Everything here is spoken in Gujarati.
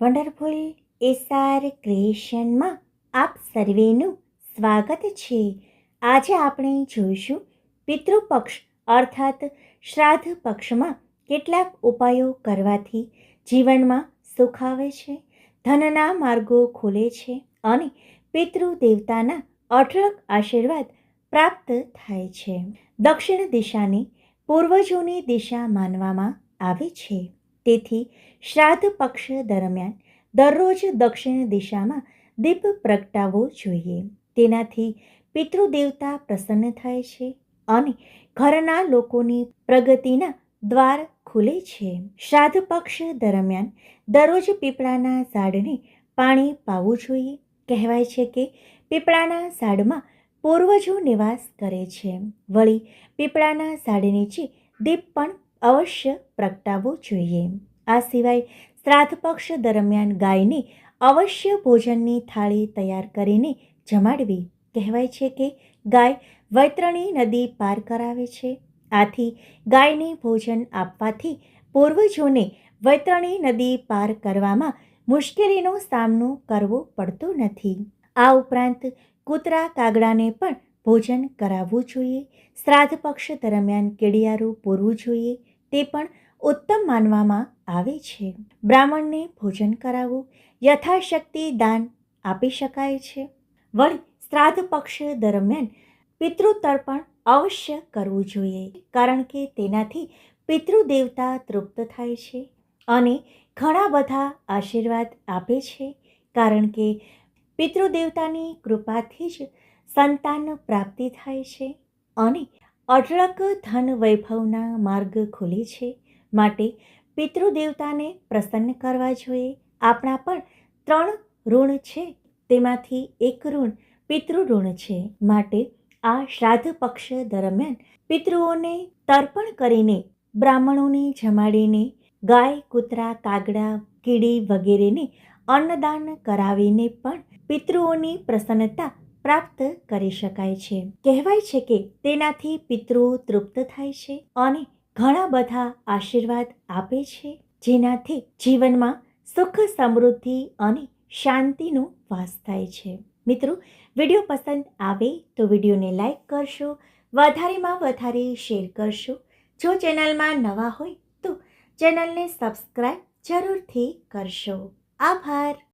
વન્ડરફુલ એસઆર ક્રિએશનમાં આપ સર્વેનું સ્વાગત છે. આજે આપણે જોઈશું પિતૃપક્ષ અર્થાત શ્રાદ્ધ પક્ષમાં કેટલાક ઉપાયો કરવાથી જીવનમાં સુખ આવે છે, ધનના માર્ગો ખુલે છે અને પિતૃ દેવતાના અઢળક આશીર્વાદ પ્રાપ્ત થાય છે. દક્ષિણ દિશાને પૂર્વજોની દિશા માનવામાં આવે છે. તેથી શ્રાદ્ધ પક્ષ દરમિયાન દરરોજ દક્ષિણ દિશામાં દીપ પ્રગટાવવો જોઈએ. તેનાથી પિતૃદેવતા પ્રસન્ન થાય છે અને ઘરના લોકોની પ્રગતિના દ્વાર ખુલે છે. શ્રાદ્ધ પક્ષ દરમિયાન દરરોજ પીપળાના ઝાડને પાણી પાવું જોઈએ. કહેવાય છે કે પીપળાના ઝાડમાં પૂર્વજો નિવાસ કરે છે. વળી પીપળાના ઝાડ નીચે દીપ પણ અવશ્ય પ્રગટાવવો જોઈએ. આ સિવાય શ્રાદ્ધ પક્ષ દરમિયાન ગાયને અવશ્ય ભોજનની થાળી તૈયાર કરીને જમાડવી કહેવાય છે કે ગાય વૈતરણી નદી પાર કરાવે છે. આથી ગાયને ભોજન આપવાથી પૂર્વજોને વૈતરણી નદી પાર કરવામાં મુશ્કેલીનો સામનો કરવો પડતો નથી. આ ઉપરાંત કૂતરા કાગડાને પણ ભોજન કરાવવું જોઈએ. શ્રાદ્ધ પક્ષ દરમિયાન કેડિયારું પૂરવું જોઈએ. તે પણ ઉત્તમ માનવામાં આવે છે. બ્રાહ્મણને ભોજન કરાવવું યથાશક્તિ દાન આપી શકાય છે. વળી શ્રાદ્ધ પક્ષ દરમિયાન પિતૃતર્પણ અવશ્ય કરવું જોઈએ, કારણ કે તેનાથી પિતૃદેવતા તૃપ્ત થાય છે અને ઘણા બધા આશીર્વાદ આપે છે, કારણ કે પિતૃદેવતાની કૃપાથી જ સંતાન પ્રાપ્તિ થાય છે અને અઢળક ધન વૈભવના માર્ગ ખુલે છે. માટે પિતૃદેવતાને પ્રસન્ન કરવા જોઈએ. આપણા પણ ત્રણ ઋણ છે. તેમાંથી એક ઋણ પિતૃ છે. માટે આ શ્રાદ્ધ પક્ષ દરમિયાન પિતૃઓને તર્પણ કરીને બ્રાહ્મણોને જમાડીને ગાય, કૂતરા, કાગડા, કીડી વગેરેને અન્નદાન કરાવીને પણ પિતૃઓની પ્રસન્નતા પ્રાપ્ત કરી શકાય છે. કહેવાય છે કે તેનાથી પિતૃઓ તૃપ્ત થાય છે અને ઘણા બધા આશીર્વાદ આપે છે, જેનાથી જીવનમાં સુખ, સમૃદ્ધિ અને શાંતિનો વાસ થાય છે. મિત્રો, વીડિયો પસંદ આવે તો વિડીયોને લાઈક કરશો, વધારેમાં વધારે શેર કરશો. જો ચેનલમાં નવા હોય તો ચેનલને સબસ્ક્રાઈબ જરૂરથી કરશો. આભાર.